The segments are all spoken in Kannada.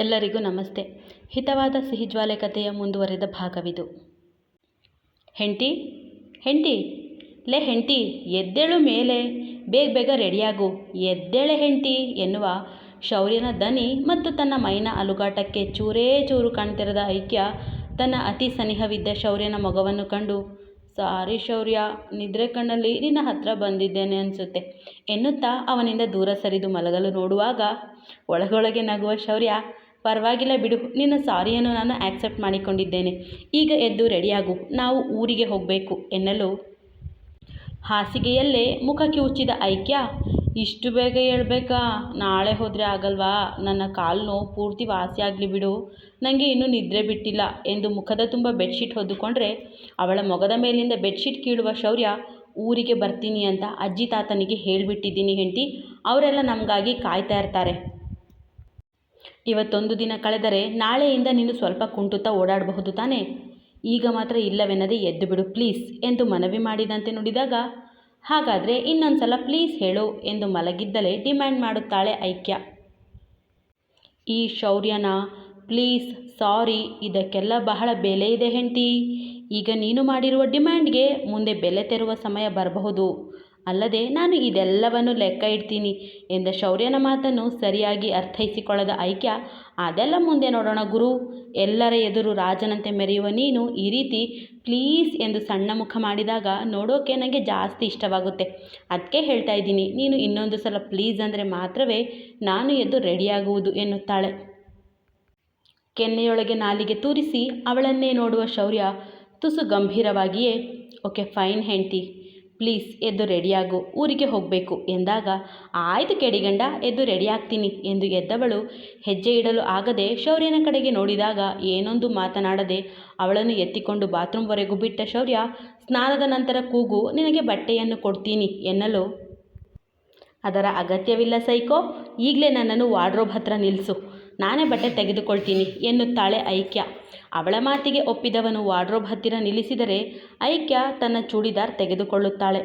ಎಲ್ಲರಿಗೂ ನಮಸ್ತೆ. ಹಿತವಾದ ಸಿಹಿಜ್ವಾಲೆ ಕಥೆಯ ಮುಂದುವರೆದ ಭಾಗವಿದು. ಹೆಂಟಿ ಹೆಂಟಿ ಲೇ ಹೆಂಟಿ ಎದ್ದೇಳು ಮೇಲೆ, ಬೇಗ ಬೇಗ ರೆಡಿಯಾಗು. ಎದ್ದೇಳೆ ಹೆಂಡತಿ ಎನ್ನುವ ಶೌರ್ಯನ ದನಿ ಮತ್ತು ತನ್ನ ಮೈನ ಅಲುಗಾಟಕ್ಕೆ ಚೂರೇ ಚೂರು ಕಾಣ್ತಿರದ ಐಕ್ಯ ತನ್ನ ಅತಿ ಸನಿಹವಿದ್ದ ಶೌರ್ಯನ ಮೊಗವನ್ನು ಕಂಡು, ಸಾರಿ ಶೌರ್ಯ, ನಿದ್ರೆ ಕಣ್ಣಲ್ಲಿ ನಿನ್ನ ಹತ್ರ ಬಂದಿದ್ದೇನೆ ಅನಿಸುತ್ತೆ ಎನ್ನುತ್ತಾ ಅವನಿಂದ ದೂರ ಸರಿದು ಮಲಗಲು ನೋಡುವಾಗ ಒಳಗೊಳಗೆ ನಗುವ ಶೌರ್ಯ ಪರವಾಗಿಲ್ಲ ಬಿಡು, ನಿನ್ನ ಸಾರಿಯನ್ನು ನಾನು ಆಕ್ಸೆಪ್ಟ್ ಮಾಡಿಕೊಂಡಿದ್ದೇನೆ. ಈಗ ಎದ್ದು ರೆಡಿಯಾಗು, ನಾವು ಊರಿಗೆ ಹೋಗಬೇಕು, ಎನ್ನಲು. ಹಾಸಿಗೆಯಲ್ಲೇ ಮುಖ ಕಿವುಚಿದ ಐಕ್ಯ, ಇಷ್ಟು ಬೇಗ ಹೇಳ್ಬೇಕಾ? ನಾಳೆ ಹೋದರೆ ಆಗಲ್ವಾ? ನನ್ನ ಕಾಲು ನೋವು ಪೂರ್ತಿ ವಾಸಿಯಾಗಲಿ ಬಿಡು. ನನಗೆ ಇನ್ನೂ ನಿದ್ರೆ ಬಿಟ್ಟಿಲ್ಲ ಎಂದು ಮುಖದ ತುಂಬ ಬೆಡ್ಶೀಟ್ ಹೊದ್ದುಕೊಂಡ್ರೆ, ಅವಳ ಮೊಗದ ಮೇಲಿಂದ ಬೆಡ್ಶೀಟ್ ಕೀಳುವ ಶೌರ್ಯ, ಊರಿಗೆ ಬರ್ತೀನಿ ಅಂತ ಅಜ್ಜಿ ತಾತನಿಗೆ ಹೇಳಿಬಿಟ್ಟಿದ್ದೀನಿ ಹೆಂಡತಿ, ಅವರೆಲ್ಲ ನಮಗಾಗಿ ಕಾಯ್ತಾ ಇರ್ತಾರೆ. ಇವತ್ತೊಂದು ದಿನ ಕಳೆದರೆ ನಾಳೆಯಿಂದ ನೀನು ಸ್ವಲ್ಪ ಕುಂಟುತ್ತಾ ಓಡಾಡಬಹುದು ತಾನೆ? ಈಗ ಮಾತ್ರ ಇಲ್ಲವೆನ್ನದೆ ಎದ್ದು ಬಿಡು ಪ್ಲೀಸ್ ಎಂದು ಮನವಿ ಮಾಡಿದಂತೆ ನುಡಿದಾಗ, ಹಾಗಾದರೆ ಇನ್ನೊಂದು ಸಲ ಪ್ಲೀಸ್ ಹೇಳು ಎಂದು ಮಲಗಿದ್ದಲೇ ಡಿಮ್ಯಾಂಡ್ ಮಾಡುತ್ತಾಳೆ ಐಕ್ಯ. ಈ ಶೌರ್ಯನ, ಪ್ಲೀಸ್ ಸಾರಿ, ಇದಕ್ಕೆಲ್ಲ ಬಹಳ ಬೆಲೆ ಇದೆ ಹೆಂಡತಿ. ಈಗ ನೀನು ಮಾಡಿರುವ ಡಿಮ್ಯಾಂಡ್ಗೆ ಮುಂದೆ ಬೆಲೆ ತೆರುವ ಸಮಯ ಬರಬಹುದು. ಅಲ್ಲದೆ ನಾನು ಇದೆಲ್ಲವನ್ನು ಲೆಕ್ಕ ಇಡ್ತೀನಿ ಎಂದ ಶೌರ್ಯನ ಮಾತನ್ನು ಸರಿಯಾಗಿ ಅರ್ಥೈಸಿಕೊಳ್ಳದ ಐಕ್ಯ, ಅದೆಲ್ಲ ಮುಂದೆ ನೋಡೋಣ ಗುರು. ಎಲ್ಲರ ಎದುರು ರಾಜನಂತೆ ಮೆರೆಯುವ ನೀನು ಈ ರೀತಿ ಪ್ಲೀಸ್ ಎಂದು ಸಣ್ಣ ಮುಖ ಮಾಡಿದಾಗ ನೋಡೋಕೆ ನನಗೆ ಜಾಸ್ತಿ ಇಷ್ಟವಾಗುತ್ತೆ. ಅದಕ್ಕೆ ಹೇಳ್ತಾ ಇದ್ದೀನಿ, ನೀನು ಇನ್ನೊಂದು ಸಲ ಪ್ಲೀಸ್ ಅಂದರೆ ಮಾತ್ರವೇ ನಾನು ಎದ್ದು ರೆಡಿಯಾಗುವುದು ಎನ್ನುತ್ತಾಳೆ. ಕೆನ್ನೆಯೊಳಗೆ ನಾಲಿಗೆ ತೂರಿಸಿ ಅವಳನ್ನೇ ನೋಡುವ ಶೌರ್ಯ ತುಸು ಗಂಭೀರವಾಗಿಯೇ, ಓಕೆ, ಫೈನ್ ಹೆಂಡ್ತಿ. ಪ್ಲೀಸ್ ಎದ್ದು ರೆಡಿಯಾಗು, ಊರಿಗೆ ಹೋಗಬೇಕು ಎಂದಾಗ, ಆಯಿತು ಕೆಡಿಗಂಡ ಎದ್ದು ರೆಡಿಯಾಗ್ತೀನಿ ಎಂದು ಎದ್ದವಳು. ಹೆಜ್ಜೆ ಇಡಲು ಆಗದೆ ಶೌರ್ಯನ ಕಡೆಗೆ ನೋಡಿದಾಗ ಏನೊಂದು ಮಾತನಾಡದೆ ಅವಳನ್ನು ಎತ್ತಿಕೊಂಡು ಬಾತ್ರೂಮ್ವರೆಗೂ ಬಿಟ್ಟ ಶೌರ್ಯ, ಸ್ನಾನದ ನಂತರ ಕೂಗು, ನಿನಗೆ ಬಟ್ಟೆಯನ್ನು ಕೊಡ್ತೀನಿ ಎನ್ನಲು. ಅದರ ಅಗತ್ಯವಿಲ್ಲ ಸೈಕೋ, ಈಗಲೇ ನನ್ನನ್ನು ವಾರ್ಡ್ರೋಬ್ ಹತ್ರ ನಿಲ್ಲಿಸು ನಾನೇ ಬಟ್ಟೆ ತೆಗೆದುಕೊಳ್ತೀನಿ ಎನ್ನುತ್ತಾಳೆ ಐಕ್ಯ. ಅವಳ ಮಾತಿಗೆ ಒಪ್ಪಿದವನು ವಾರ್ಡ್ರೋಬ್ ಹತ್ತಿರ ನಿಲ್ಲಿಸಿದರೆ ಐಕ್ಯ ತನ್ನ ಚೂಡಿದಾರ್ ತೆಗೆದುಕೊಳ್ಳುತ್ತಾಳೆ.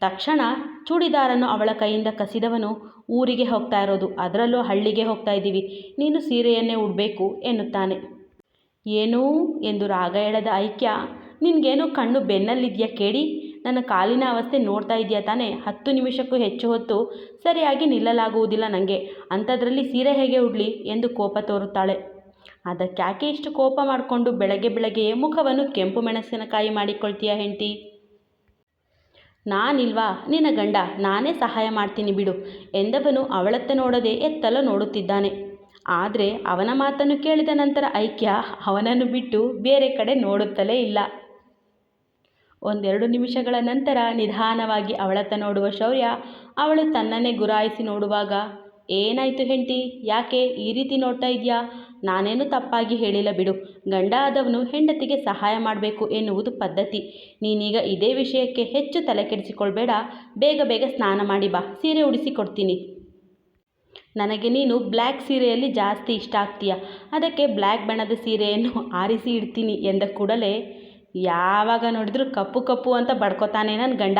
ತಕ್ಷಣ ಚೂಡಿದಾರನ್ನು ಅವಳ ಕೈಯಿಂದ ಕಸಿದವನು ಊರಿಗೆ ಹೋಗ್ತಾ ಇರೋದು. ಅದರಲ್ಲೂ ಹಳ್ಳಿಗೆ ಹೋಗ್ತಾ ಇದ್ದೀವಿ. ನೀನು ಸೀರೆಯನ್ನೇ ಉಡಬೇಕು ಎನ್ನುತ್ತಾನೆ. ಏನೂ ಎಂದು ರಾಗ ಎಳೆದ ಐಕ್ಯ, ನಿನಗೇನು ಕಣ್ಣು ಬೆನ್ನಲ್ಲಿದೆಯಾ ಕೇಳಿ? ನನ್ನ ಕಾಲಿನ ಅವಸ್ಥೆ ನೋಡ್ತಾ ಇದೆಯಾ ತಾನೇ? ಹತ್ತು ನಿಮಿಷಕ್ಕೂ ಹೆಚ್ಚು ಹೊತ್ತು ಸರಿಯಾಗಿ ನಿಲ್ಲಲಾಗುವುದಿಲ್ಲ ನನಗೆ ಅಂಥದ್ರಲ್ಲಿ ಸೀರೆ ಹೇಗೆ ಉಡಲಿ ಎಂದು ಕೋಪ ತೋರುತ್ತಾಳೆ. ಅದಕ್ಯಾಕೆ ಇಷ್ಟು ಕೋಪ ಮಾಡಿಕೊಂಡು ಬೆಳಗ್ಗೆ ಬೆಳಗ್ಗೆ ಮುಖವನ್ನು ಕೆಂಪು ಮೆಣಸಿನಕಾಯಿ ಮಾಡಿಕೊಳ್ತೀಯ ಹೆಂಡತಿ? ನಾನಿಲ್ವಾ? ನಿನ್ನ ಗಂಡ, ನಾನೇ ಸಹಾಯ ಮಾಡ್ತೀನಿ ಬಿಡು ಎಂದವನು ಅವಳತ್ತ ನೋಡದೆ ಎತ್ತಲ ನೋಡುತ್ತಿದ್ದಾನೆ. ಆದರೆ ಅವನ ಮಾತನ್ನು ಕೇಳಿದ ನಂತರ ಐಕ್ಯ ಅವನನ್ನು ಬಿಟ್ಟು ಬೇರೆ ಕಡೆ ನೋಡುತ್ತಲೇ ಇಲ್ಲ. ಒಂದೆರಡು ನಿಮಿಷಗಳ ನಂತರ ನಿಧಾನವಾಗಿ ಅವಳತ್ತ ನೋಡುವ ಶೌರ್ಯ ಅವಳು ತನ್ನನ್ನೇ ಗುರಾಯಿಸಿ ನೋಡುವಾಗ, ಏನಾಯಿತು ಹೆಂಡತಿ? ಯಾಕೆ ಈ ರೀತಿ ನೋಡ್ತಾ ಇದೆಯಾ? ನಾನೇನು ತಪ್ಪಾಗಿ ಹೇಳಿಲ್ಲ ಬಿಡು. ಗಂಡ ಆದವನು ಹೆಂಡತಿಗೆ ಸಹಾಯ ಮಾಡಬೇಕು ಎನ್ನುವುದು ಪದ್ಧತಿ. ನೀನೀಗ ಇದೇ ವಿಷಯಕ್ಕೆ ಹೆಚ್ಚು ತಲೆ ಕೆಡಿಸಿಕೊಳ್ಬೇಡ. ಬೇಗ ಬೇಗ ಸ್ನಾನ ಮಾಡಿ ಬಾ. ಸೀರೆ ಉಡಿಸಿ ಕೊಡ್ತೀನಿ. ನನಗೆ ನೀನು ಬ್ಲ್ಯಾಕ್ ಸೀರೆಯಲ್ಲಿ ಜಾಸ್ತಿ ಇಷ್ಟ ಆಗ್ತೀಯ. ಅದಕ್ಕೆ ಬ್ಲ್ಯಾಕ್ ಬಣ್ಣದ ಸೀರೆಯನ್ನು ಆರಿಸಿ ಇಡ್ತೀನಿ ಎಂದ ಕೂಡಲೇ, ಯಾವಾಗ ನೋಡಿದರೂ ಕಪ್ಪು ಕಪ್ಪು ಅಂತ ಬಡ್ಕೋತಾನೆ ನನ್ನ ಗಂಡ.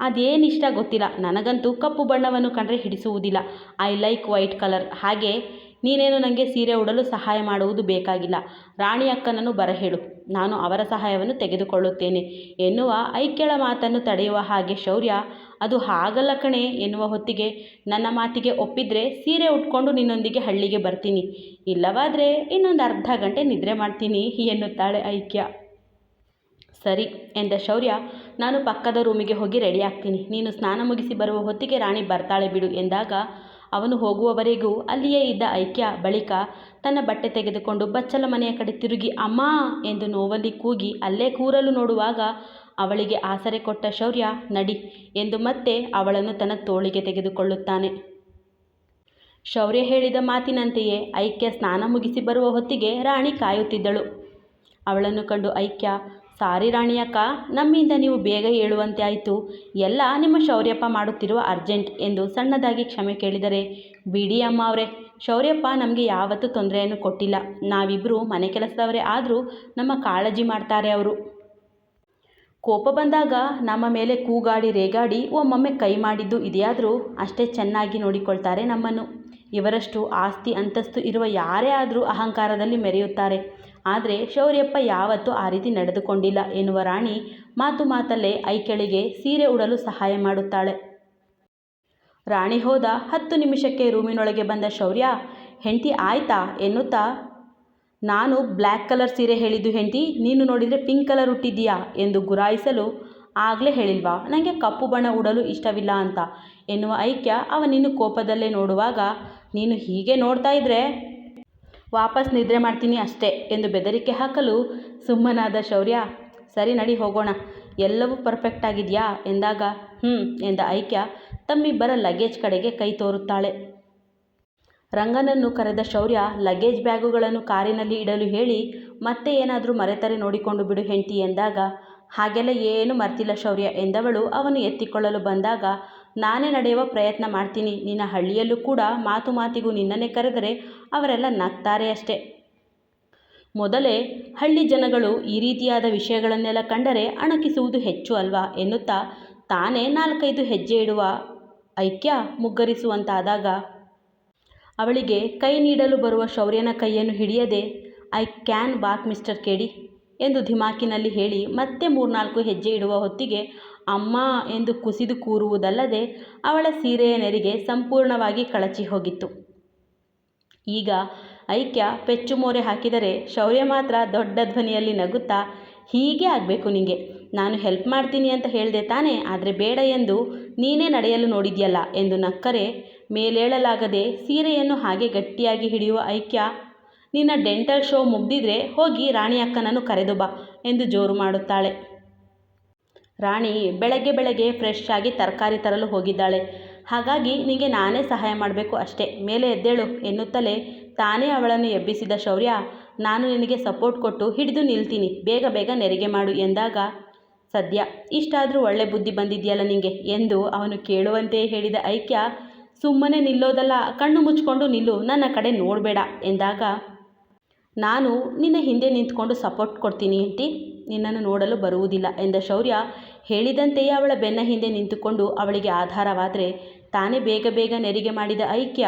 ಅದೇನು ಇಷ್ಟ ಗೊತ್ತಿಲ್ಲ. ನನಗಂತೂ ಕಪ್ಪು ಬಣ್ಣವನ್ನು ಕಂಡರೆ ಹಿಡಿಸುವುದಿಲ್ಲ. I like white colour. ಹಾಗೆ ನೀನೇನು ನನಗೆ ಸೀರೆ ಉಡಲು ಸಹಾಯ ಮಾಡುವುದು ಬೇಕಾಗಿಲ್ಲ. ರಾಣಿ ಅಕ್ಕನನ್ನು ಬರಹೇಳು. ನಾನು ಅವರ ಸಹಾಯವನ್ನು ತೆಗೆದುಕೊಳ್ಳುತ್ತೇನೆ. ಎನ್ನುವ ಐಕ್ಯಳ ಮಾತನ್ನು ತಡೆಯುವ ಹಾಗೆ ಶೌರ್ಯ. ಅದು ಹಾಗಲ್ಲ ಕಣೆ ಎನ್ನುವ ಹೊತ್ತಿಗೆ ನನ್ನ ಮಾತಿಗೆ ಒಪ್ಪಿದರೆ ಸೀರೆ ಉಟ್ಕೊಂಡು ನಿನ್ನೊಂದಿಗೆ ಹಳ್ಳಿಗೆ ಬರ್ತೀನಿ. ಇಲ್ಲವಾದರೆ ಇನ್ನೊಂದು ಅರ್ಧ ಗಂಟೆ ನಿದ್ರೆ ಮಾಡ್ತೀನಿ, ಎನ್ನುತ್ತಾಳೆ ಐಕ್ಯ. ಸರಿ, ಎಂದ ಶೌರ್ಯ. ನಾನು ಪಕ್ಕದ ರೂಮಿಗೆ ಹೋಗಿ ರೆಡಿ ಆಗ್ತೀನಿ. ನೀನು ಸ್ನಾನ ಮುಗಿಸಿ ಬರುವ ಹೊತ್ತಿಗೆ ರಾಣಿ ಬರ್ತಾಳೆ ಬಿಡು, ಎಂದಾಗ ಅವನು ಹೋಗುವವರೆಗೂ ಅಲ್ಲಿಯೇ ಇದ್ದ ಐಕ್ಯ ಬಳಿಕ ತನ್ನ ಬಟ್ಟೆ ತೆಗೆದುಕೊಂಡು ಬಚ್ಚಲ ಮನೆಯ ಕಡೆ ತಿರುಗಿ, ಅಮ್ಮ ಎಂದು ನೋವಲ್ಲಿ ಕೂಗಿ ಅಲ್ಲೇ ಕೂರಲು ನೋಡುವಾಗ ಅವಳಿಗೆ ಆಸರೆ ಕೊಟ್ಟ ಶೌರ್ಯ, ನಡಿ ಎಂದು ಮತ್ತೆ ಅವಳನ್ನು ತನ್ನ ತೋಳಿಗೆ ತೆಗೆದುಕೊಳ್ಳುತ್ತಾನೆ. ಶೌರ್ಯ ಹೇಳಿದ ಮಾತಿನಂತೆಯೇ ಐಕ್ಯ ಸ್ನಾನ ಮುಗಿಸಿ ಬರುವ ಹೊತ್ತಿಗೆ ರಾಣಿ ಕಾಯುತ್ತಿದ್ದಳು. ಅವಳನ್ನು ಕಂಡು ಐಕ್ಯ ಸಾರಿ ರಾಣಿಯಕ್ಕ, ನಮ್ಮಿಂದ ನೀವು ಬೇಗ ಹೇಳುವಂತೆ ಆಯಿತು. ಎಲ್ಲ ನಿಮ್ಮ ಶೌರ್ಯಪ್ಪ ಮಾಡುತ್ತಿರುವ ಅರ್ಜೆಂಟ್ ಎಂದು ಸಣ್ಣದಾಗಿ ಕ್ಷಮೆ ಕೇಳಿದರೆ. ಬಿಡಿ ಅಮ್ಮ ಅವರೇ, ಶೌರ್ಯಪ್ಪ ನಮಗೆ ಯಾವತ್ತೂ ತೊಂದರೆಯನ್ನು ಕೊಟ್ಟಿಲ್ಲ. ನಾವಿಬ್ಬರು ಮನೆ ಕೆಲಸದವರೇ ಆದರೂ ನಮ್ಮ ಕಾಳಜಿ ಮಾಡ್ತಾರೆ ಅವರು. ಕೋಪ ಬಂದಾಗ ನಮ್ಮ ಮೇಲೆ ಕೂಗಾಡಿ ರೇಗಾಡಿ ಒಮ್ಮೊಮ್ಮೆ ಕೈ ಮಾಡಿದ್ದು ಇದೆಯಾದರೂ ಅಷ್ಟೇ ಚೆನ್ನಾಗಿ ನೋಡಿಕೊಳ್ತಾರೆ ನಮ್ಮನ್ನು. ಇವರಷ್ಟು ಆಸ್ತಿ ಅಂತಸ್ತು ಇರುವ ಯಾರೇ ಆದರೂ ಅಹಂಕಾರದಲ್ಲಿ ಮೆರೆಯುತ್ತಾರೆ. ಆದರೆ ಶೌರ್ಯಪ್ಪ ಯಾವತ್ತೂ ಆ ರೀತಿ ನಡೆದುಕೊಂಡಿಲ್ಲ ಎನ್ನುವ ರಾಣಿ ಮಾತು ಮಾತಲ್ಲೇ ಐಕೆಳಿಗೆ ಸೀರೆ ಉಡಲು ಸಹಾಯ ಮಾಡುತ್ತಾಳೆ. ರಾಣಿ ಹೋದ ಹತ್ತು ನಿಮಿಷಕ್ಕೆ ರೂಮಿನೊಳಗೆ ಬಂದ ಶೌರ್ಯ, ಹೆಂಡತಿ ಆಯ್ತಾ? ಎನ್ನುತ್ತಾ, ನಾನು ಬ್ಲ್ಯಾಕ್ ಕಲರ್ ಸೀರೆ ಹೇಳಿದ್ದು ಹೆಂಡತಿ, ನೀನು ನೋಡಿದರೆ ಪಿಂಕ್ ಕಲರ್ ಹುಟ್ಟಿದ್ದೀಯಾ ಎಂದು ಗುರಾಯಿಸಲು ಆಗಲೇ ಹೇಳಿಲ್ವಾ ನನಗೆ ಕಪ್ಪು ಬಣ್ಣ ಉಡಲು ಇಷ್ಟವಿಲ್ಲ ಅಂತ ಎನ್ನುವ ಐಕ್ಯ ಅವನಿನ್ನು ಕೋಪದಲ್ಲೇ ನೋಡುವಾಗ, ನೀನು ಹೀಗೆ ನೋಡ್ತಾ ಇದ್ರೆ ವಾಪಸ್ ನಿದ್ರೆ ಮಾಡ್ತೀನಿ ಅಷ್ಟೇ ಎಂದು ಬೆದರಿಕೆ ಹಾಕಲು ಸುಮ್ಮನಾದ ಶೌರ್ಯ, ಸರಿ ನಡಿ ಹೋಗೋಣ, ಎಲ್ಲವೂ ಪರ್ಫೆಕ್ಟ್ ಆಗಿದೆಯಾ? ಎಂದಾಗ ಹ್ಞೂ ಎಂದ ಐಕ್ಯ ತಮ್ಮಿಬ್ಬರ ಲಗೇಜ್ ಕಡೆಗೆ ಕೈ ತೋರುತ್ತಾಳೆ. ರಂಗನನ್ನು ಕರೆದ ಶೌರ್ಯ ಲಗೇಜ್ ಬ್ಯಾಗುಗಳನ್ನು ಕಾರಿನಲ್ಲಿ ಇಡಲು ಹೇಳಿ, ಮತ್ತೆ ಏನಾದರೂ ಮರೆತರೆ ನೋಡಿಕೊಂಡು ಬಿಡು ಹೆಂಡತಿ, ಎಂದಾಗ, ಹಾಗೆಲ್ಲ ಏನು ಮರ್ತಿಲ್ಲ ಶೌರ್ಯ, ಎಂದವಳು ಅವನು ಎತ್ತಿಕೊಳ್ಳಲು ಬಂದಾಗ ನಾನೇ ನಡೆಯುವ ಪ್ರಯತ್ನ ಮಾಡ್ತೀನಿ. ನಿನ್ನ ಹಳ್ಳಿಯಲ್ಲೂ ಕೂಡ ಮಾತು ಮಾತಿಗೂ ನಿನ್ನನ್ನೇ ಕರೆದರೆ ಅವರೆಲ್ಲ ನಗ್ತಾರೆ ಅಷ್ಟೇ. ಮೊದಲೇ, ಹಳ್ಳಿ ಜನಗಳು ಈ ರೀತಿಯಾದ ವಿಷಯಗಳನ್ನೆಲ್ಲ ಕಂಡರೆ ಅಣಕಿಸುವುದು ಹೆಚ್ಚು ಅಲ್ವಾ ಎನ್ನುತ್ತಾ ತಾನೇ ನಾಲ್ಕೈದು ಹೆಜ್ಜೆ ಇಡುವ ಐಕ್ಯ ಮುಗ್ಗರಿಸುವಂತಾದಾಗ ಅವಳಿಗೆ ಕೈ ನೀಡಲು ಬರುವ ಶೌರ್ಯನ ಕೈಯನ್ನು ಹಿಡಿಯದೆ, I can walk mister Kedi ಎಂದು ಧಿಮಾಕಿನಲ್ಲಿ ಹೇಳಿ ಮತ್ತೆ ಮೂರ್ನಾಲ್ಕು ಹೆಜ್ಜೆ ಇಡುವ ಹೊತ್ತಿಗೆ ಅಮ್ಮ ಎಂದು ಕುಸಿದು ಕೂರುವುದಲ್ಲದೆ ಅವಳ ಸೀರೆಯ ನೆರಿಗೆ ಸಂಪೂರ್ಣವಾಗಿ ಕಳಚಿ ಹೋಗಿತ್ತು. ಈಗ ಐಕ್ಯ ಪೆಚ್ಚು ಮೋರೆ ಹಾಕಿದರೆ ಶೌರ್ಯ ಮಾತ್ರ ದೊಡ್ಡ ಧ್ವನಿಯಲ್ಲಿ ನಗುತ್ತಾ, ಹೀಗೆ ಆಗಬೇಕು ನಿಂಗೆ. ನಾನು ಹೆಲ್ಪ್ ಮಾಡ್ತೀನಿ ಅಂತ ಹೇಳಿದೆ ತಾನೇ, ಆದರೆ ಬೇಡ ಎಂದು ನೀನೇ ನಡೆಯಲು ನೋಡಿದ್ಯಲ್ಲ ಎಂದು ನಕ್ಕರೆ ಮೇಲೇಳಲಾಗದೆ ಸೀರೆಯನ್ನು ಹಾಗೆ ಗಟ್ಟಿಯಾಗಿ ಹಿಡಿಯುವ ಐಕ್ಯ, ನಿನ್ನ ಡೆಂಟಲ್ ಶೋ ಮುಗ್ದಿದ್ರೆ ಹೋಗಿ ರಾಣಿ ಅಕ್ಕನನ್ನು ಕರೆದು ಬಾ ಎಂದು ಜೋರು ಮಾಡುತ್ತಾಳೆ. ರಾಣಿ ಬೆಳಗ್ಗೆ ಬೆಳಗ್ಗೆ ಫ್ರೆಶ್ ಆಗಿ ತರಕಾರಿ ತರಲು ಹೋಗಿದ್ದಾಳೆ. ಹಾಗಾಗಿ ನಿನಗೆ ನಾನೇ ಸಹಾಯ ಮಾಡಬೇಕು ಅಷ್ಟೇ. ಮೇಲೆ ಎದ್ದೇಳು ಎನ್ನುತ್ತಲೇ ತಾನೇ ಅವಳನ್ನು ಎಬ್ಬಿಸಿದ ಶೌರ್ಯ, ನಾನು ನಿನಗೆ ಸಪೋರ್ಟ್ ಕೊಟ್ಟು ಹಿಡಿದು ನಿಲ್ತೀನಿ. ಬೇಗ ಬೇಗ ನೆರಿಗೆ ಮಾಡು ಎಂದಾಗ, ಸದ್ಯ, ಇಷ್ಟಾದರೂ ಒಳ್ಳೆ ಬುದ್ಧಿ ಬಂದಿದೆಯಲ್ಲ ನಿಂಗೆ ಎಂದು ಅವನು ಕೇಳುವಂತೆಯೇ ಹೇಳಿದ ಐಕ್ಯ, ಸುಮ್ಮನೆ ನಿಲ್ಲೋದಲ್ಲ, ಕಣ್ಣು ಮುಚ್ಕೊಂಡು ನಿಲ್ಲು, ನನ್ನ ಕಡೆ ನೋಡಬೇಡ ಎಂದಾಗ, ನಾನು ನಿನ್ನ ಹಿಂದೆ ನಿಂತ್ಕೊಂಡು ಸಪೋರ್ಟ್ ಕೊಡ್ತೀನಿ ಅಂತಿ ನಿನ್ನನ್ನು ನೋಡಲು ಬರುವುದಿಲ್ಲ ಎಂದ ಶೌರ್ಯ ಹೇಳಿದಂತೆಯೇ ಅವಳ ಬೆನ್ನ ಹಿಂದೆ ನಿಂತುಕೊಂಡು ಅವಳಿಗೆ ಆಧಾರವಾದರೆ ತಾನೇ ಬೇಗ ಬೇಗ ನೆರಿಗೆ ಮಾಡಿದ ಐಕ್ಯ,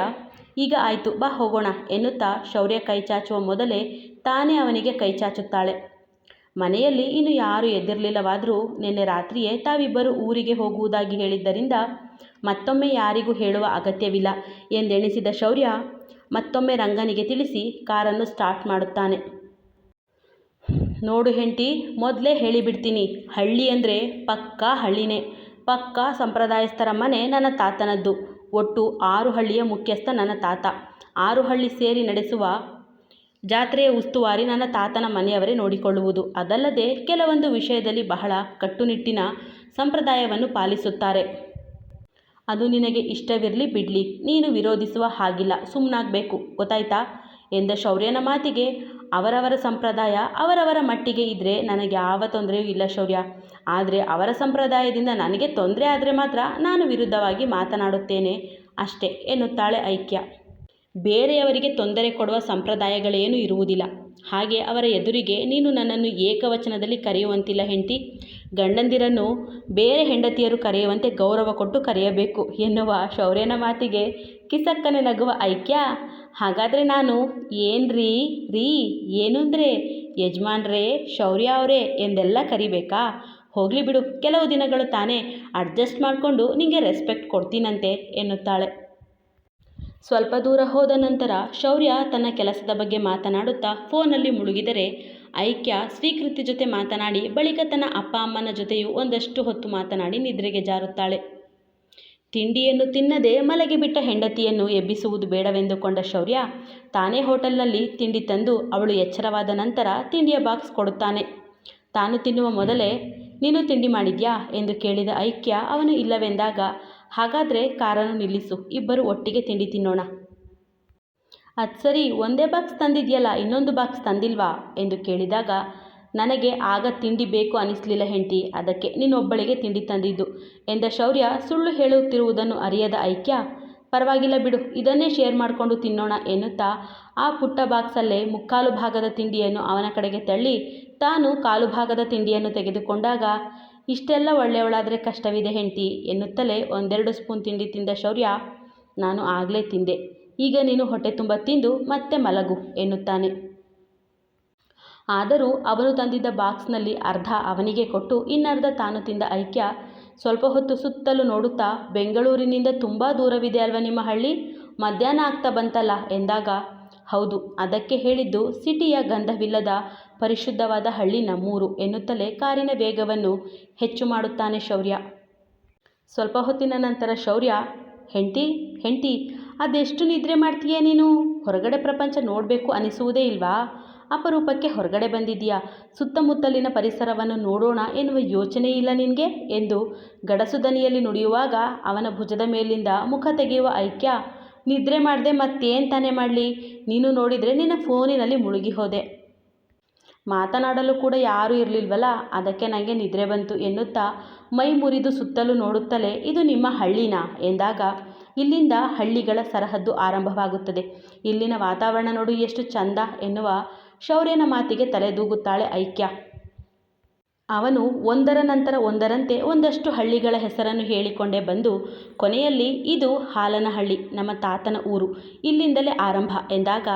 ಈಗ ಆಯಿತು, ಬಾ ಹೋಗೋಣ ಎನ್ನುತ್ತಾ ಶೌರ್ಯ ಕೈ ಚಾಚುವ ಮೊದಲೇ ತಾನೇ ಅವನಿಗೆ ಕೈ ಚಾಚುತ್ತಾಳೆ. ಮನೆಯಲ್ಲಿ ಇನ್ನು ಯಾರೂ ಎದ್ದಿರಲಿಲ್ಲವಾದರೂ ನಿನ್ನೆ ರಾತ್ರಿಯೇ ತಾವಿಬ್ಬರು ಊರಿಗೆ ಹೋಗುವುದಾಗಿ ಹೇಳಿದ್ದರಿಂದ ಮತ್ತೊಮ್ಮೆ ಯಾರಿಗೂ ಹೇಳುವ ಅಗತ್ಯವಿಲ್ಲ ಎಂದೆಣಿಸಿದ ಶೌರ್ಯ ಮತ್ತೊಮ್ಮೆ ರಂಗನಿಗೆ ತಿಳಿಸಿ ಕಾರನ್ನು ಸ್ಟಾರ್ಟ್ ಮಾಡುತ್ತಾನೆ. ನೋಡು ಹೆಂಡತಿ, ಮೊದಲೇ ಹೇಳಿಬಿಡ್ತೀನಿ. ಹಳ್ಳಿ ಅಂದರೆ ಪಕ್ಕಾ ಹಳ್ಳಿನೇ. ಪಕ್ಕಾ ಸಂಪ್ರದಾಯಸ್ಥರ ಮನೆ ನನ್ನ ತಾತನದ್ದು. ಒಟ್ಟು ಆರು ಹಳ್ಳಿಯ ಮುಖ್ಯಸ್ಥ ನನ್ನ ತಾತ. ಆರು ಹಳ್ಳಿ ಸೇರಿ ನಡೆಸುವ ಜಾತ್ರೆಯ ಉಸ್ತುವಾರಿ ನನ್ನ ತಾತನ ಮನೆಯವರೇ ನೋಡಿಕೊಳ್ಳುವುದು. ಅದಲ್ಲದೆ ಕೆಲವೊಂದು ವಿಷಯದಲ್ಲಿ ಬಹಳ ಕಟ್ಟುನಿಟ್ಟಿನ ಸಂಪ್ರದಾಯವನ್ನು ಪಾಲಿಸುತ್ತಾರೆ. ಅದು ನಿನಗೆ ಇಷ್ಟವಿರಲಿ ಬಿಡಲಿ. ನೀನು ವಿರೋಧಿಸುವ ಹಾಗಿಲ್ಲ. ಸುಮ್ಮನಾಗಬೇಕು ಗೊತ್ತಾಯ್ತಾ? ಎಂದ ಶೌರ್ಯನ ಮಾತಿಗೆ ಅವರವರ ಸಂಪ್ರದಾಯ ಅವರವರ ಮಟ್ಟಿಗೆ ಇದ್ದರೆ ನನಗೆ ಯಾವ ತೊಂದರೆಯೂ ಇಲ್ಲ ಶೌರ್ಯ. ಆದರೆ ಅವರ ಸಂಪ್ರದಾಯದಿಂದ ನನಗೆ ತೊಂದರೆ ಆದರೆ ಮಾತ್ರ ನಾನು ವಿರುದ್ಧವಾಗಿ ಮಾತನಾಡುತ್ತೇನೆ ಅಷ್ಟೇ ಎನ್ನುತ್ತಾಳೆ ಐಕ್ಯ. ಬೇರೆಯವರಿಗೆ ತೊಂದರೆ ಕೊಡುವ ಸಂಪ್ರದಾಯಗಳೇನೂ ಇರುವುದಿಲ್ಲ. ಹಾಗೆ ಅವರ ಎದುರಿಗೆ ನೀನು ನನ್ನನ್ನು ಏಕವಚನದಲ್ಲಿ ಕರೆಯುವಂತಿಲ್ಲ ಹೆಂಡತಿ. ಗಂಡಂದಿರನ್ನು ಬೇರೆ ಹೆಂಡತಿಯರು ಕರೆಯುವಂತೆ ಗೌರವ ಕೊಟ್ಟು ಕರೆಯಬೇಕು ಎನ್ನುವ ಶೌರ್ಯನ ಮಾತಿಗೆ ಕಿಸಕ್ಕನೆ ನಗುವ ಐಕ್ಯ ಹಾಗಾದರೆ ನಾನು, ಏನ್ರೀ? ರೀ? ಏನು ಅಂದರೆ ಯಜಮಾನ್ರೇ, ಶೌರ್ಯ ಅವರೇ ಎಂದೆಲ್ಲ ಕರಿಬೇಕಾ? ಹೋಗಲಿ ಬಿಡು, ಕೆಲವು ದಿನಗಳು ತಾನೇ ಅಡ್ಜಸ್ಟ್ ಮಾಡಿಕೊಂಡು ನಿಮಗೆ ರೆಸ್ಪೆಕ್ಟ್ ಕೊಡ್ತೀನಂತೆ ಎನ್ನುತ್ತಾಳೆ. ಸ್ವಲ್ಪ ದೂರ ಹೋದ ನಂತರ ಶೌರ್ಯ ತನ್ನ ಕೆಲಸದ ಬಗ್ಗೆ ಮಾತನಾಡುತ್ತಾ ಫೋನಲ್ಲಿ ಮುಳುಗಿದರೆ ಐಕ್ಯ ಸ್ವೀಕೃತಿ ಜೊತೆ ಮಾತನಾಡಿ ಬಳಿಕ ತನ್ನ ಅಪ್ಪ ಅಮ್ಮನ ಜೊತೆಯೂ ಒಂದಷ್ಟು ಹೊತ್ತು ಮಾತನಾಡಿ ನಿದ್ರೆಗೆ ಜಾರುತ್ತಾಳೆ. ತಿಂಡಿಯನ್ನು ತಿನ್ನದೆ ಮಲಗಿಬಿಟ್ಟ ಹೆಂಡತಿಯನ್ನು ಎಬ್ಬಿಸುವುದು ಬೇಡವೆಂದುಕೊಂಡ ಶೌರ್ಯ. ತಾನೇ ಹೋಟೆಲ್ನಲ್ಲಿ ತಿಂಡಿ ತಂದು ಅವಳು ಎಚ್ಚರವಾದ ನಂತರ ತಿಂಡಿಯ ಬಾಕ್ಸ್ ಕೊಡುತ್ತಾನೆ. ತಾನು ತಿನ್ನುವ ಮೊದಲೇ, ನೀನು ತಿಂಡಿ ಮಾಡಿದ್ಯಾ? ಎಂದು ಕೇಳಿದ ಐಕ್ಯ, ಅವನು ಇಲ್ಲವೆಂದಾಗ, ಹಾಗಾದರೆ ಕಾರನ್ನು ನಿಲ್ಲಿಸು, ಇಬ್ಬರು ಒಟ್ಟಿಗೆ ತಿಂಡಿ ತಿನ್ನೋಣ. ಅದು ಸರಿ, ಒಂದೇ ಬಾಕ್ಸ್ ತಂದಿದ್ಯಲ್ಲ, ಇನ್ನೊಂದು ಬಾಕ್ಸ್ ತಂದಿಲ್ವಾ? ಎಂದು ಕೇಳಿದಾಗ ನನಗೆ ಆಗ ತಿಂಡಿ ಬೇಕು ಅನಿಸಲಿಲ್ಲ ಹೆಂಡತಿ, ಅದಕ್ಕೆ ನಿನ್ನೊಬ್ಬಳಿಗೆ ತಿಂಡಿ ತಂದಿದ್ದು ಎಂದ ಶೌರ್ಯ ಸುಳ್ಳು ಹೇಳುತ್ತಿರುವುದನ್ನು ಅರಿಯದ ಐಕ್ಯ, ಪರವಾಗಿಲ್ಲ ಬಿಡು, ಇದನ್ನೇ ಶೇರ್ ಮಾಡಿಕೊಂಡು ತಿನ್ನೋಣ ಎನ್ನುತ್ತಾ ಆ ಪುಟ್ಟ ಬಾಕ್ಸಲ್ಲೇ ಮುಕ್ಕಾಲು ಭಾಗದ ತಿಂಡಿಯನ್ನು ಅವನ ಕಡೆಗೆ ತಳ್ಳಿ ತಾನು ಕಾಲು ಭಾಗದ ತಿಂಡಿಯನ್ನು ತೆಗೆದುಕೊಂಡಾಗ, ಇಷ್ಟೆಲ್ಲ ಒಳ್ಳೆಯವಳಾದರೆ ಕಷ್ಟವಿದೆ ಹೆಂಡತಿ ಎನ್ನುತ್ತಲೇ ಒಂದೆರಡು ಸ್ಪೂನ್ ತಿಂಡಿ ತಿಂದ ಶೌರ್ಯ, ನಾನು ಆಗಲೇ ತಿಂದೆ, ಈಗ ನೀನು ಹೊಟ್ಟೆ ತುಂಬ ತಿಂದು ಮತ್ತೆ ಮಲಗು ಎನ್ನುತ್ತಾನೆ. ಆದರೂ ಅವನು ತಂದಿದ್ದ ಬಾಕ್ಸ್ನಲ್ಲಿ ಅರ್ಧ ಅವನಿಗೆ ಕೊಟ್ಟು ಇನ್ನರ್ಧ ತಾನು ತಿಂದ ಐಕ್ಯ. ಸ್ವಲ್ಪ ಹೊತ್ತು ಸುತ್ತಲೂ ನೋಡುತ್ತಾ, ಬೆಂಗಳೂರಿನಿಂದ ತುಂಬ ದೂರವಿದೆ ಅಲ್ವಾ ನಿಮ್ಮ ಹಳ್ಳಿ? ಮಧ್ಯಾಹ್ನ ಆಗ್ತಾ ಬಂತಲ್ಲ ಎಂದಾಗ. ಹೌದು, ಅದಕ್ಕೆ ಹೇಳಿದ್ದು ಸಿಟಿಯ ಗಂಧವಿಲ್ಲದ ಪರಿಶುದ್ಧವಾದ ಹಳ್ಳಿ ನಮ್ಮೂರು ಎನ್ನುತ್ತಲೇ ಕಾರಿನ ವೇಗವನ್ನು ಹೆಚ್ಚು ಮಾಡುತ್ತಾನೆ ಶೌರ್ಯ. ಸ್ವಲ್ಪ ಹೊತ್ತಿನ ನಂತರ ಶೌರ್ಯ, ಹೆಂಡ್ತಿ ಹೆಂಡ್ತಿ, ಅದೆಷ್ಟು ನಿದ್ರೆ ಮಾಡ್ತೀಯ ನೀನು? ಹೊರಗಡೆ ಪ್ರಪಂಚ ನೋಡಬೇಕು ಅನಿಸುವುದೇ ಇಲ್ವಾ? ಅಪರೂಪಕ್ಕೆ ಹೊರಗಡೆ ಬಂದಿದ್ದೀಯಾ? ಸುತ್ತಮುತ್ತಲಿನ ಪರಿಸರವನ್ನು ನೋಡೋಣ ಎನ್ನುವ ಯೋಚನೆ ಇಲ್ಲ ನಿನಗೆ? ಎಂದು ಗಡಸು ದನಿಯಲ್ಲಿ ನುಡಿಯುವಾಗ ಅವನ ಭುಜದ ಮೇಲಿಂದ ಮುಖ ತೆಗೆಯುವ ಐಕ್ಯ. ನಿದ್ರೆ ಮಾಡದೆ ಮತ್ತೇನು ತಾನೇ ಮಾಡಲಿ? ನೀನು ನೋಡಿದರೆ ನಿನ್ನ ಫೋನಿನಲ್ಲಿ ಮುಳುಗಿ ಹೋದೆ. ಮಾತನಾಡಲು ಕೂಡ ಯಾರೂ ಇರಲಿಲ್ವಲ್ಲ? ಅದಕ್ಕೆ ನನಗೆ ನಿದ್ರೆ ಬಂತು ಎನ್ನುತ್ತಾ ಮೈ ಮುರಿದು ಸುತ್ತಲೂ ನೋಡುತ್ತಲೇ, ಇದು ನಿಮ್ಮ ಹಳ್ಳಿನಾ? ಎಂದಾಗ, ಇಲ್ಲಿಂದ ಹಳ್ಳಿಗಳ ಸರಹದ್ದು ಆರಂಭವಾಗುತ್ತದೆ. ಇಲ್ಲಿನ ವಾತಾವರಣ ನೋಡು ಎಷ್ಟು ಚಂದ ಎನ್ನುವ ಶೌರ್ಯನ ಮಾತಿಗೆ ತಲೆದೂಗುತ್ತಾಳೆ ಐಕ್ಯ. ಅವನು ಒಂದರ ನಂತರ ಒಂದರಂತೆ ಒಂದಷ್ಟು ಹಳ್ಳಿಗಳ ಹೆಸರನ್ನು ಹೇಳಿಕೊಂಡೇ ಬಂದು, ಕೊನೆಯಲ್ಲಿ ಇದು ಹಾಲನಹಳ್ಳಿ, ನಮ್ಮ ತಾತನ ಊರು. ಇಲ್ಲಿಂದಲೇ ಆರಂಭ ಎಂದಾಗ,